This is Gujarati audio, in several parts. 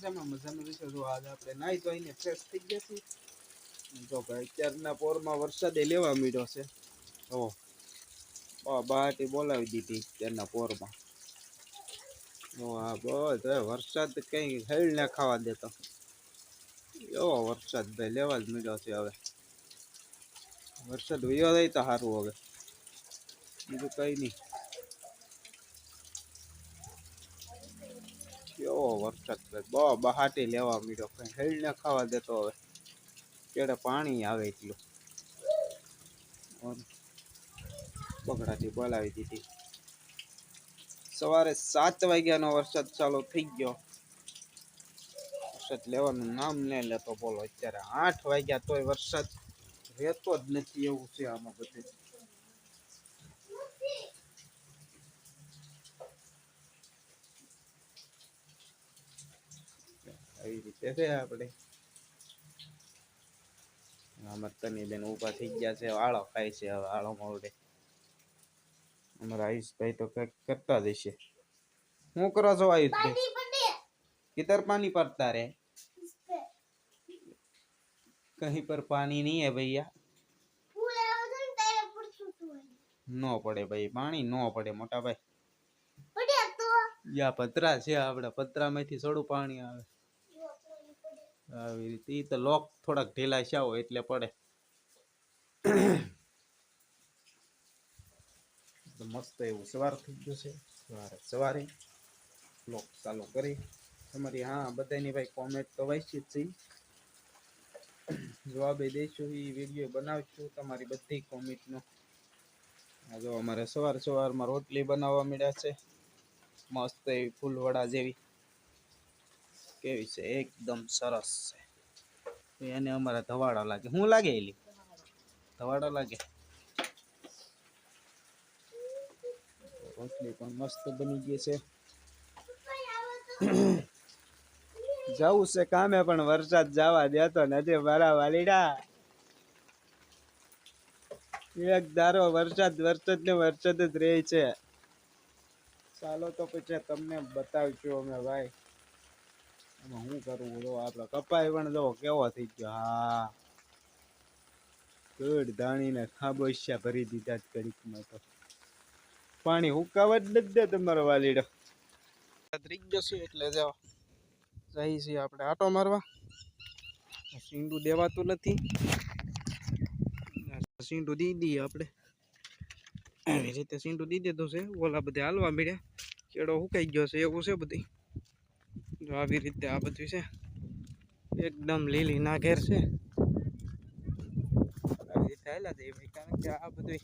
મજામાં મજામાં રહેશો જો આજે આપણે નાહી ધોઈને ફ્રેશ થઈ ગયા છીએ. જો ભાઈ અત્યારના પોરમાં વરસાદે લેવા મીડ્યો છે. તો બહાટી બોલાવી દીધી અત્યારના પોરમાં. જો આ બધો વરસાદ કઈ હેળ ના ખાવા દેતો એવો વરસાદ ભાઈ લેવા જ મીડ્યો છે હવે. વરસાદ વયો જાય તો સારું હવે. બીજું કઈ નહીં. કેવો વરસાદ બહુ બહાટી લેવા મળ્યો. કઈ હેલ ને ખાવા દેતો હવે. કેડે પાણી આવે એટલું. બગડાથી બોલાવી દીધી. સવારે સાત વાગ્યાનો વરસાદ ચાલુ થઈ ગયો. વરસાદ લેવાનું નામ નહીં લેતો બોલો. અત્યારે આઠ વાગ્યા તોય વરસાદ રહેતો જ નથી એવું છે આમાં બધું આવી રીતે છે આપણે. બેન ઊભા થઈ ગયા છે આળો ખાય છે હવે આળો મોડે અમારા આયુષભાઈ તો કરતા જ હશે. કરો છો આયુષભાઈ? કિતર પાણી પડતા રે કહી પર પાણી નહીં હે ભૈયા? નો પડે ભાઈ પાણી નો પડે મોટા ભાઈ. યા પતરા છે આપડે પતરા માંથી થોડું પાણી આવે. આવી રીતે. એ તો લોક થોડાક ઢીલા છે હોય એટલે પડે. મસ્ત એવું સવાર થઈ ગયું છે. સવારે સવારે. લોક ચાલુ કરી. તમારી હા, બધાની ભાઈ કોમેન્ટ તો વાંચી જ છે. જવાબે દઈશું એ વીડિયો બનાવશું તમારી બધી કોમેન્ટનો જો અમારે સવાર સવારમાં રોટલી બનાવવા મળ્યા છે. મસ્ત એવી ફૂલવડા જેવી. કેવી છે? એકદમ સરસ છે. એને અમારા ધવાડા લાગે. શું લાગે એલી? ધવાડા લાગે. રોટલી પણ મસ્ત બની ગઈ છે. જવું છે કામે, પણ વરસાદ જવા દેતો નથી મારા વાલીડા એક ધારો વરસાદ વરસાદ ને વરસાદ જ રહે છે. ચાલો તો પછી તમને બતાવજો અમે ભાઈ. આમાં શું કરવું જો આપડે કપાય પણ જો કેવો થઈ ગયો? હા. ગુડ ધાણીને ખાબોશિયા ભરી દીધા જ ઘડીકમાં તો. પાણી હુકાવા જ નથી દે તમારો વાલીડો. ત્રીક જશું એટલે જાઓ જઈ છીએ આપણે આટો મારવા. સીંડું દેવાતું નથી. સીંડું દી દઈએ આપણે એવી રીતે સીંડું દી દીધું છે. ઓલા બધે હાલવા મળ્યા કેળો હુકાઈ ગયો છે. એવું છે બધી જો આવી રીતે આ બધું છે. એકદમ લીલી નાઘેર છે. આવી રીતે હાલ્યા જઈએ ભાઈ. કારણ કે આ બધું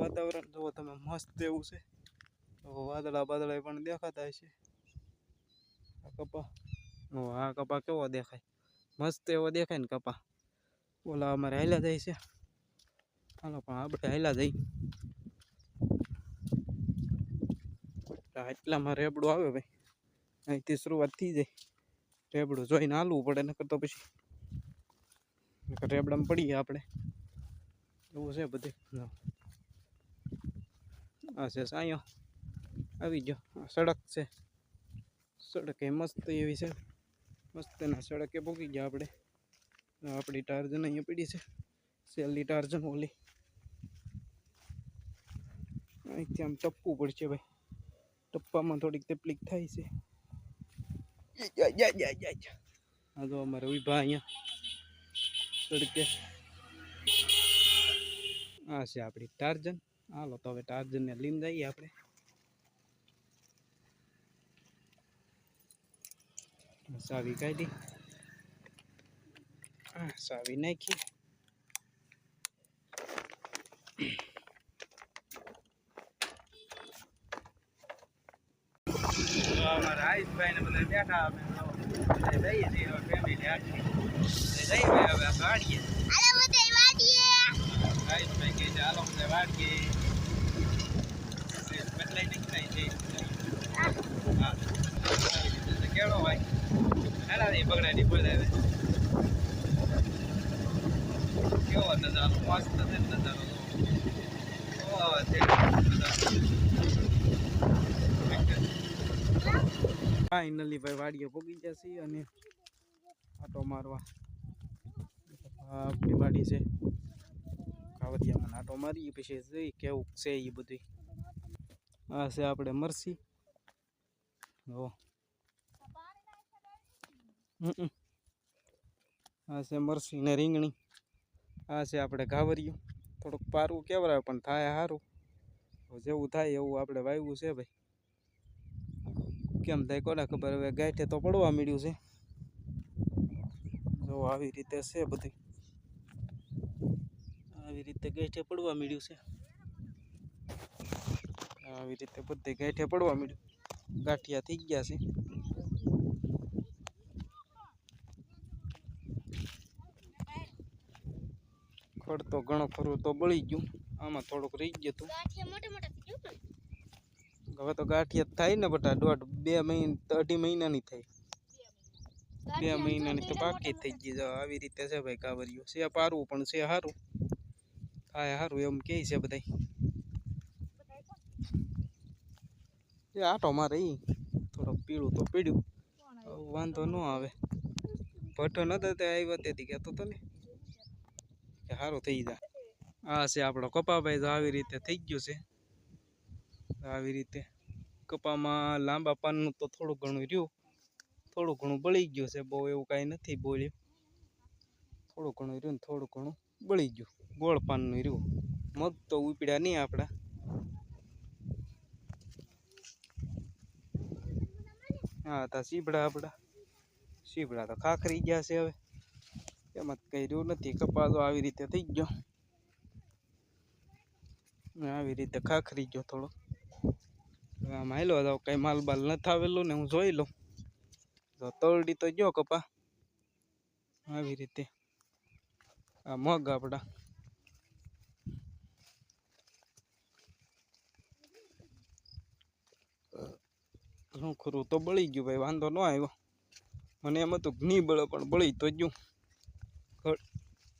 વાતાવરણ જુઓ તમે, મસ્ત એવું છે. વાદળા બાદળા પણ દેખાતા હશે. આ કપા આ કપા કેવો દેખાય? મસ્ત એવો દેખાય ને કપા. ઓલા અમારે હાલ્યા જાય છે. હાલો, પણ આપણે હાલ્યા જઈ એટલામાં રેબડું આવે ભાઈ. અહીંથી શરૂઆત થઈ જાય. રેબડું જોઈને હાલવું પડે, નકર તો પછી નકર પડીએ આપણે. એવું છે બધે. આ છે સાયો. આવી ગયો. સડક છે. સડક એ મસ્ત એવી છે. મસ્ત એના સડકે પૂકી ગયા આપણે. આપણી ટાર્જન અહીંયા પડી છે. સેલની ટાર્જન ઓલી. અહીંથી આમ ટપવું પડશે ભાઈ. ટપ્પામાં થોડીક તકલીફ થાય છે. યા, યા, યા, યા. આ તો અમારે ઊભા અહીંયા સડકે આ છે આપણી ટાર્જન હાલો તો હવે ટાર્જનને લઈને જઈએ આપણે સાવી કાઢી સાવી નાખી અમારા આયુષભાઈ ને બધા બેઠા અમે બધા જઈએ છીએ હવે ફેમિલી આખી જઈએ ભાઈ હવે ગાડીએ આયુષભાઈ કહે છે હાલો બધા વાડીએ. બદલાઈ નીકળાય છે. હા. કેળો ભાઈ હેડા નહીં બગડાની બોલાવે કેવો નજારો મસ્ત છે નજારો. તો છે નજારો. ફાઇનલી ભાઈ વાડીએ પગી ગયા છીએ અને આટો મારવા. આપણી વાડી છે. કાવરિયામાં આટો મારીએ પછી જઈ કેવું છે એ બધું આ છે આપણે મરસી. જો. આ છે મરસી ને રીંગણી. આ છે આપણે ઘાવરિયું. થોડુંક પારવું કેવરાય, પણ થાય સારું જેવું થાય એવું આપણે વાવ્યું છે ભાઈ. કેમ થાય કોને ખબર? હવે ગાંઠે તો પડવા મળ્યું છે. જો આવી રીતે છે બધું. આવી રીતે ગાંઠે પડવા મળ્યું છે. આવી રીતે બધે ગાંઠે પડવા મળ્યું ગાંઠિયા થઈ ગયા છે. ખડ તો ઘણો ખરું તો બળી ગયું. આમાં થોડુંક રહી ગયું હતું ગાંઠિયા મોટા મોટા થઈ ગયું પણ હવે તો ગાંઠિયા થાય ને બટા દોઢ બે મહિના અઢી મહિનાની થાય. બે મહિનાની તો પાકી થઈ ગઈ જો આવી રીતે છે ભાઈ કાવરિયું છે પારવું પણ છે સારું થાય સારું એમ કહે છે બધા એ આટો મારે એ થોડોક પીળું તો પીડ્યું વાંધો ન આવે. ભઠ્ઠો નતા તે આવ્યો તેથી કહેતો હતો ને. કે સારું થઈ જાય આ છે આપણો કપાભાઈ તો આવી રીતે થઈ ગયું છે. આવી રીતે. કપામાં લાંબા પાનનું તો થોડું ઘણું રહ્યું. થોડું ઘણું બળી ગયું છે. બહુ એવું કાંઈ નથી બોલ્યું. થોડું ઘણું રહ્યું ને થોડું ઘણું બળી ગયું. ગોળ પાનનું રહ્યું. મગ તો ઉપડ્યા નહીં આપણા. હા તા સીબડા આપણા. સીબડા તો ખાખરી ગયા છે હવે. એમાં કંઈ રહ્યું નથી. કપાસ તો આવી રીતે થઈ ગયો. આવી રીતે ખાખરી ગયો થોડો. આમ હાલો તો કઈ માલ બાલ નથી આવેલો ને હું જોઈ લઉં. તળડી તો ગયો કપા. આવી રીતે. આ મગ આપણા ઘણું ખરું તો બળી ગયું ભાઈ, વાંધો ન આવ્યો. મને એમ હતું ઘણી બળે, પણ બળી તો ગયું.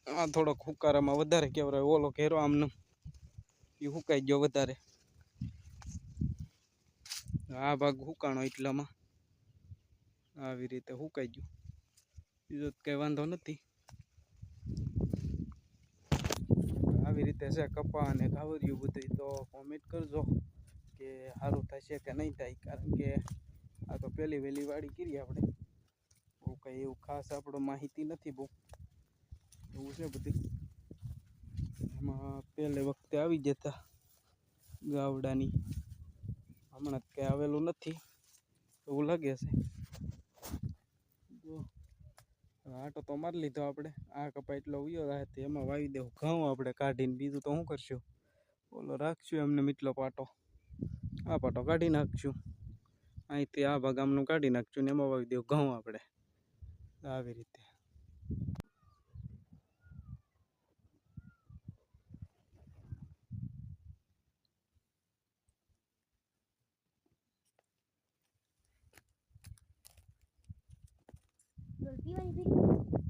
આ થોડોક હુકારામાં વધારે કેવરાય ઓલો ઘેરો આમને. એ હુકાઈ ગયો વધારે. આ ભાગ હુકાણો એટલામાં. આવી રીતે હુકાઈ ગયું. બીજો કંઈ વાંધો નથી. આવી રીતે છે કપા અને ઘાવર્યું બધું તો કોમેન્ટ કરજો કે સારું થશે કે નહીં થાય, કારણ કે આ તો પહેલી વહેલી વાડી કરી આપણે. બહુ કંઈ એવું ખાસ આપણો માહિતી નથી બહુ. એવું છે બધું. એમાં પહેલે વખતે આવી જતા ગાવડાની. હમણાં કંઈ આવેલું નથી. એવું લાગે છે. આટો તો મારી લીધો આપણે. આ કપા એટલો ઉયો રહે તો એમાં વાવી દેવું. ઘઉં આપણે કાઢીને બીજું તો શું કરશું? ઓલો રાખશું એમને મીટલો પાટો. આ પાટો કાઢી નાખશું. અહીંથી આ ભાગ આમનું કાઢી નાખશું ને એમાં વાવી દેવું ઘઉં આપણે. આવી રીતે. પીવાની પીરી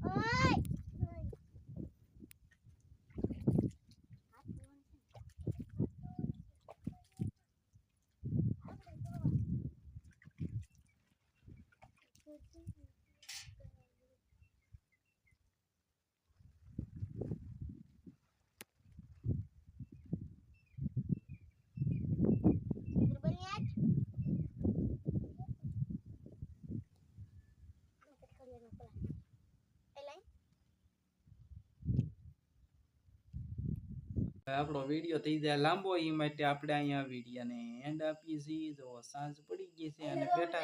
ઓય આપણો વીડિયો થઈ જાય લાંબો એ માટે આપણે અહીંયા વિડીયાને એન્ડ આપીએ છીએ જો સાંજ પડી ગઈ છે અને બેઠા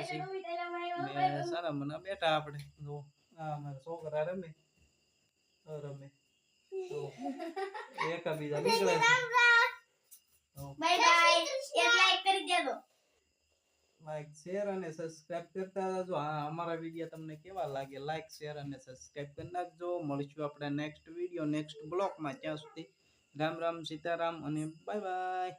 ને સારા મને બેઠા આપણે. જો આ અમારા છોકરા રમે. રમે. તો એકાબીજા નીકળે છે. બાય બાય એક લાઈક કરી દેજો. લાઈક શેર અને સબસ્ક્રાઇબ કરતા રહેજો. હા અમારા વીડિયો તમને કેવા લાગે? લાઈક શેર અને સબસ્ક્રાઇબ કરી નાખજો. મળીશું આપણે નેક્સ્ટ વીડિયો નેક્સ્ટ બ્લોગમાં ત્યાં સુધી રામ રામ સીતારામ અને બાય બાય.